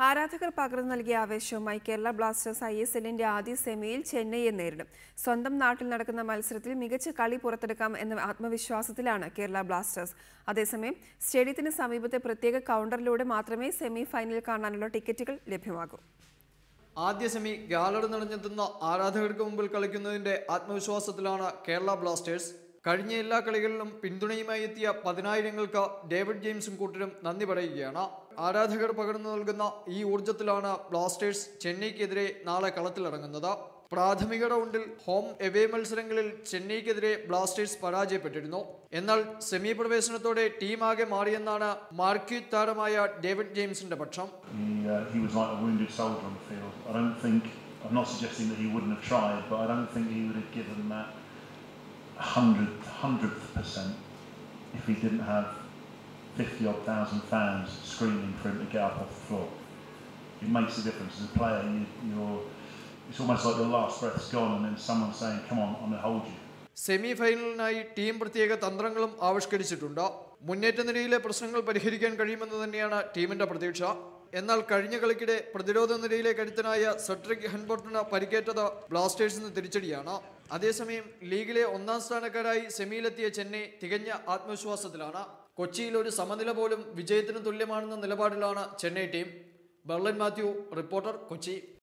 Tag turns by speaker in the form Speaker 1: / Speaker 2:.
Speaker 1: ആരാധകർ പകർന്നു നൽകിയ ആവേശവുമായി കേരള ബ്ലാസ്റ്റേഴ്സ് ഐ എസ് എല്ലിന്റെ ആദ്യ സെമിയിൽ ചെന്നൈയെ നേരിടും. സ്വന്തം നാട്ടിൽ നടക്കുന്ന മത്സരത്തിൽ മികച്ച കളി പുറത്തെടുക്കാം എന്ന ആത്മവിശ്വാസത്തിലാണ് കേരള ബ്ലാസ്റ്റേഴ്സ്. അതേസമയം സ്റ്റേഡിയത്തിന് സമീപത്തെ പ്രത്യേക കൗണ്ടറിലൂടെ മാത്രമേ സെമി ഫൈനൽ കാണാനുള്ള ടിക്കറ്റുകൾ ലഭ്യമാകൂ.
Speaker 2: ആദ്യ സെമി ഗാലറി നിറഞ്ഞെത്തുന്ന ആരാധകർക്ക് മുമ്പിൽ കളിക്കുന്നതിന്റെ ആത്മവിശ്വാസത്തിലാണ് കേരള ബ്ലാസ്റ്റേഴ്സ്. കഴിഞ്ഞ എല്ലാ കളികളിലും പിന്തുണയുമായി എത്തിയ പതിനായിരങ്ങൾക്ക് ഡേവിഡ് ജെയിംസും കൂട്ടരും നന്ദി പറയുകയാണ്. ആരാധകർ പകർന്നു നൽകുന്ന ഈ ഊർജത്തിലാണ് ബ്ലാസ്റ്റേഴ്സ് ചെന്നൈക്കെതിരെ നാളെ കളത്തിലിറങ്ങുന്നത്. പ്രാഥമിക റൗണ്ടിൽ ഹോം എവേ മത്സരങ്ങളിൽ ചെന്നൈക്കെതിരെ ബ്ലാസ്റ്റേഴ്സ് പരാജയപ്പെട്ടിരുന്നു. എന്നാൽ സെമി പ്രവേശനത്തോടെ ടീമാകെ മാറിയെന്നാണ് മാർക്യു താരമായ ഡേവിഡ് ജെയിംസിന്റെ പക്ഷം.
Speaker 3: If he didn't have 50 odd thousand fans screaming for him to get up off the floor. It makes a difference. As a player, you, you're, it's almost like your last breath's gone and then someone's saying, come on, I'm going to hold you.
Speaker 2: Semi ഫൈനലിനായി team പ്രത്യേക തന്ത്രങ്ങളും ആവിഷ്കരിച്ചിട്ടുണ്ട് മുന്നേറ്റ നിരയിലെ പ്രശ്നങ്ങൾ പരിഹരിക്കാൻ കഴിയുമെന്ന് തന്നെയാണ് ടീമിന്റെ പ്രതീക്ഷ എന്നാൽ കഴിഞ്ഞ കളിക്കിടെ പ്രതിരോധ നിരയിലെ കരുത്തനായ സെട്രിക് ഹെൻബോർട്ടിന് പരിക്കേറ്റത് ബ്ലാസ്റ്റേഴ്സിന് തിരിച്ചടിയാണ് അതേസമയം ലീഗിലെ ഒന്നാം സ്ഥാനക്കാരായി സെമിയിലെത്തിയ ചെന്നൈ തികഞ്ഞ ആത്മവിശ്വാസത്തിലാണ് കൊച്ചിയിൽ ഒരു സമനില പോലും വിജയത്തിന് തുല്യമാണെന്ന നിലപാടിലാണ് ചെന്നൈ ടീം. ബെർലിൻ മാത്യു റിപ്പോർട്ടർ കൊച്ചി.